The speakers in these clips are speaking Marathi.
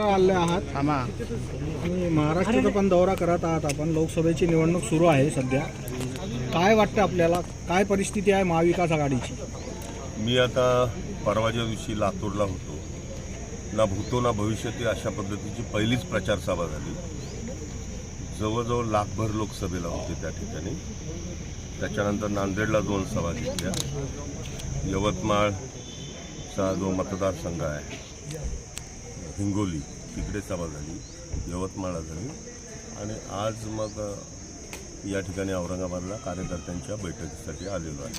आले आहात. थांबा. आणि महाराष्ट्राचा पण दौरा करत आहात आपण. लोकसभेची निवडणूक सुरू आहे सध्या. काय वाटतं आपल्याला? काय परिस्थिती आहे महाविकास आघाडीची? मी आता परवाच्या दिवशी लातूरला होतो. ना भूतो ना भविष्यती अशा पद्धतीची पहिलीच प्रचार सभा झाली. जवळजवळ लाखभर लोक सभेला होते त्या ठिकाणी. त्याच्यानंतर नांदेडला दोन सभा घेतल्या. यवतमाळचा जो मतदारसंघ आहे हिंगोली तिकडे सभा झाली यवतमाळला झाली आणि आज मग या ठिकाणी औरंगाबादला कार्यकर्त्यांच्या बैठकीसाठी आलेलो आहे.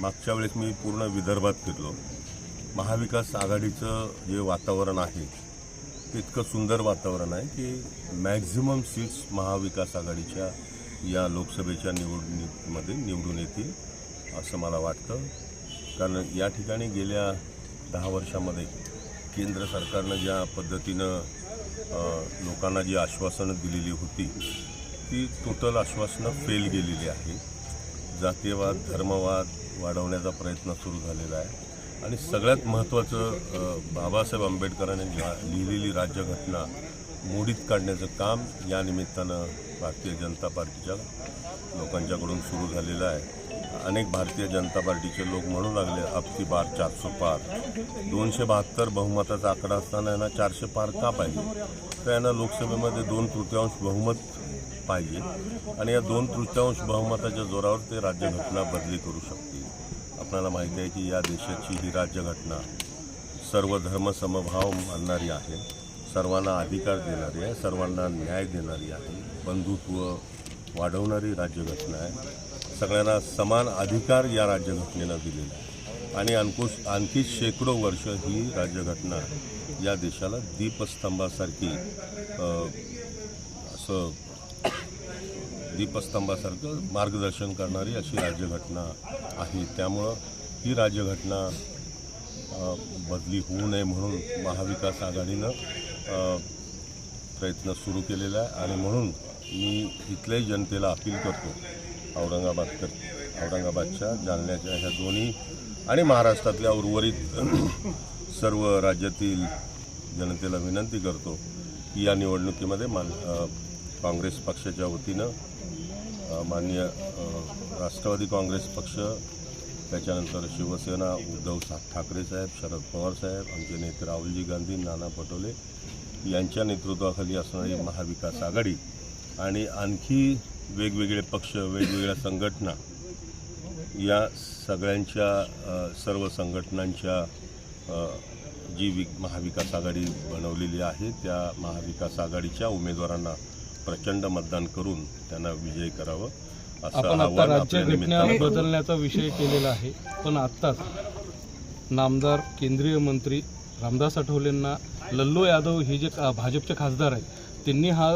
मागच्या वेळेस मी पूर्ण विदर्भात फिरलो. महाविकास आघाडीचं जे वातावरण आहे इतकं सुंदर वातावरण आहे की मॅक्झिमम सीट्स महाविकास आघाडीच्या या लोकसभेच्या निवडणुकीमध्ये निवडून येतील असं मला वाटतं. कारण या ठिकाणी गेल्या दहा वर्षामध्ये केंद्र सरकारनं ज्या पद्धतीनं लोकांना जी आश्वासनं दिलेली होती ती टोटल आश्वासनं फेल गेलेली आहे. जातीयवाद धर्मवाद वाढवण्याचा प्रयत्न सुरू झालेला आहे. आणि सगळ्यात महत्त्वाचं बाबासाहेब आंबेडकरांनी लिहिलेली राज्यघटना मोडीत काढण्याचं काम या निमित्तानं भारतीय जनता पार्टीच्या लोकांच्याकडून सुरू झालेलं आहे. अनेक भारतीय जनता पार्टीचे लोक म्हणू लागले अबकी बार चारशे पार. दोनशे बहात्तर बहुमताचा आकडा असताना यांना चारशे पार का पाहिजे? तर यांना लोकसभेमध्ये दोन तृतीयांश बहुमत पाहिजे आणि या दोन तृतीयांश बहुमताच्या जोरावर ते राज्यघटना बदली करू शकतील. आपल्याला माहिती आहे की या देशाची ही राज्यघटना सर्व धर्मसमभाव मानणारी आहे सर्वांना अधिकार देणारी आहे सर्वांना न्याय देणारी आहे बंधुत्व वाढवणारी राज्यघटना आहे. सगळ्यांना समान अधिकार या राज्यघटनेनं दिलेला आहे. आणि आणखूश आणखी शेकडो वर्ष ही राज्यघटना या देशाला दीपस्तंभासारखी असं दीपस्तंभासारखं मार्गदर्शन करणारी अशी राज्यघटना आहे. त्यामुळं ही राज्यघटना बदली होऊ नये म्हणून महाविकास आघाडीनं प्रयत्न सुरू केलेला आहे. आणि म्हणून मी इथल्याही जनतेला अपील करतो औरंगाबादकर औरंगाबादच्या जालन्याच्या ह्या दोन्ही आणि महाराष्ट्रातल्या उर्वरित सर्व राज्यातील जनतेला विनंती करतो की या निवडणुकीमध्ये मान काँग्रेस पक्षाच्या वतीनं माननीय राष्ट्रवादी काँग्रेस पक्ष त्याच्यानंतर शिवसेना उद्धव ठाकरे साहेब शरद पवार साहेब आमचे नेते राहुलजी गांधी नाना पटोले यांच्या नेतृत्वाखाली असणारी महाविकास आघाडी आणि आणखी वेगवेगळे पक्ष वेगवेगळ्या संघटना या सगळ्यांच्या सर्व संघटनांच्या जी वि महाविकास आघाडी बनवलेली आहे त्या महाविकास आघाडीच्या उमेदवारांना प्रचंड मतदान करून त्यांना विजयी करावं असं आव्हान राज्य आपल्या घटना निमित्तानं करतो. बदलण्याचा विषय केलेला आहे पण आत्ताच नामदार केंद्रीय मंत्री रामदास आठवलेंना लल्लू यादव हे जे भाजपचे खासदार आहेत त्यांनी हा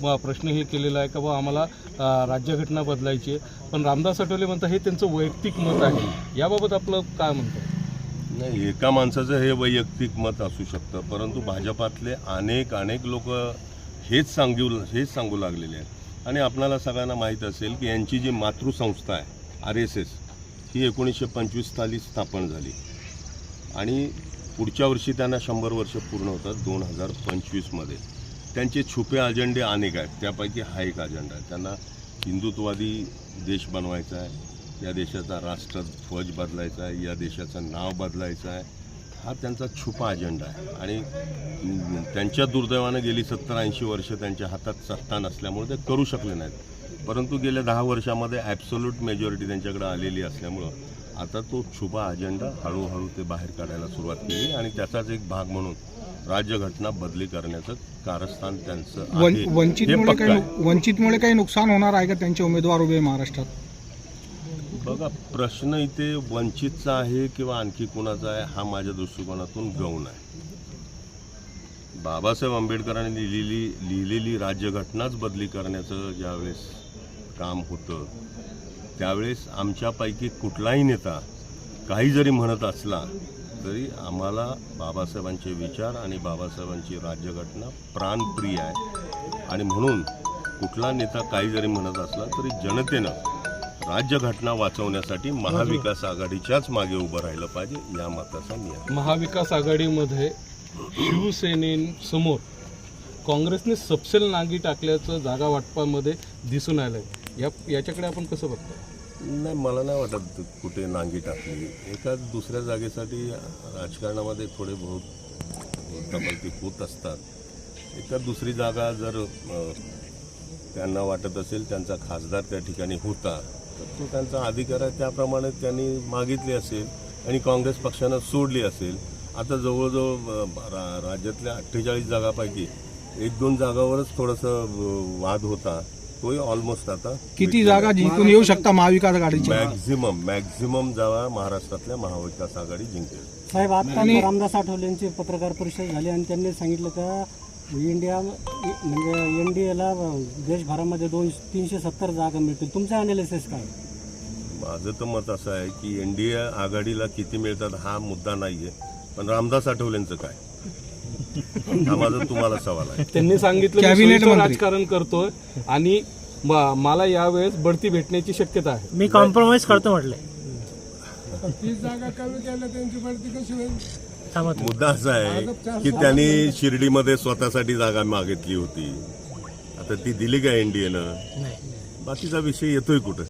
प्रश्न हे केलेला आहे का बा आम्हाला राज्यघटना बदलायची आहे. पण रामदास आठवले म्हणतात हे त्यांचं वैयक्तिक मत आहे. याबाबत आपलं काय म्हणतं? नाही एका माणसाचं हे वैयक्तिक मत असू शकतं परंतु भाजपातले अनेक अनेक लोक हेच सांगू हेच सांगू लागलेले आहेत. आणि आपणाला सगळ्यांना माहीत असेल की यांची जी मातृसंस्था आहे आर एस एस ही एकोणीसशे पंचवीस साली स्थापन झाली. आणि पुढच्या वर्षी त्यांना शंभर वर्ष पूर्ण होतात दोन हजार पंचवीसमध्ये. त्यांचे छुपे अजेंडे अनेक आहेत. त्यापैकी हा एक अजेंडा आहे. त्यांना हिंदुत्ववादी देश बनवायचा आहे. या देशाचा राष्ट्र ध्वज बदलायचा आहे. या देशाचं नाव बदलायचं आहे. हा त्यांचा छुपा अजेंडा आहे. आणि त्यांच्या दुर्दैवानं गेली सत्तर ऐंशी वर्ष त्यांच्या हातात सत्ता नसल्यामुळे ते करू शकले नाहीत. परंतु गेल्या दहा वर्षामध्ये ॲब्सोल्यूट मेजॉरिटी त्यांच्याकडे आलेली असल्यामुळं आता तो छुपा अजेंडा हळूहळू ते बाहेर काढायला सुरुवात केली आणि त्याचाच एक भाग म्हणून राज्यघटना बदली करण्याचं कारस्थान त्यांचं वंचितमुळे काही वंचितमुळे काही नुकसान होणार आहे का त्यांचे उमेदवार उभे महाराष्ट्रात? बघा प्रश्न इथे वंचितचा आहे किंवा आणखी कुणाचा आहे हा माझ्या दृष्टिकोनातून गौण आहे. बाबासाहेब आंबेडकरांनी लिहिलेली लिहिलेली राज्यघटनाच बदली करण्याचं ज्यावेळेस काम होतं त्यावेळेस आमच्यापैकी कुठलाही नेता काही जरी म्हणत असला तरी आम्हाला बाबासाहेबांचे विचार आणि बाबासाहेबांची राज्यघटना प्राणप्रिय आहे. आणि म्हणून कुठला नेता काही जरी म्हणत असला तरी जनतेनं राज्यघटना वाचवण्यासाठी महाविकास आघाडीच्याच मागे उभं राहिलं पाहिजे या मताचा मी आहे महाविकास आघाडीमध्ये शिवसेनेसमोर काँग्रेसने सपसेल नागी टाकल्याचं जागा वाटपामध्ये दिसून आलंय. या याच्याकडे आपण कसं बघतो नाही मला नाही वाटत कुठे नांगी टाकली. एका दुसऱ्या जागेसाठी राजकारणामध्ये थोडे बहुत डबलती होत असतात. एका दुसरी जागा जर त्यांना वाटत असेल त्यांचा खासदार त्या ठिकाणी होता तर तो त्यांचा अधिकार आहे. त्याप्रमाणे त्यांनी मागितली असेल आणि काँग्रेस पक्षानं सोडली असेल. आता जवळजवळ रा- राज्यातल्या अठ्ठेचाळीस जागापैकी एक दोन जागावरच थोडंसं वाद होता. तोही ऑलमोस्ट आता. किती जागा जिंकून येऊ शकता महाविकास आघाडीच्या मॅक्झिमम मॅक्झिमम जागा महाराष्ट्रातल्या महाविकास आघाडी जिंकेल. साहेब आता रामदास आठवले यांची पत्रकार परिषद झाली आणि त्यांनी सांगितलं का इंडिया म्हणजे एन डी एला देशभरामध्ये दोन तीनशे सत्तर जागा मिळतील. तुमचं अनालिसिस काय? माझं तर मत असं आहे की एन डी ए आघाडीला किती मिळतात हा मुद्दा नाही आहे पण रामदास आठवलेंचं काय? हा माझा तुम्हाला सवाल आहे. त्यांनी सांगितलं मी कॅबिनेट सोयीचं मंत्री. राजकारण करतोय आणि म- मला यावेळेस बढती भेटण्याची शक्यता आहे. मी कॉम्प्रोमाइज करतो थांबा तुम्ही. मुद्दा असा आहे की त्यांनी शिर्डीमध्ये स्वतःसाठी जागा मागितली होती. आता ती दिली का एनडीएनं नाही. बाकीचा विषय येतोय कुठं?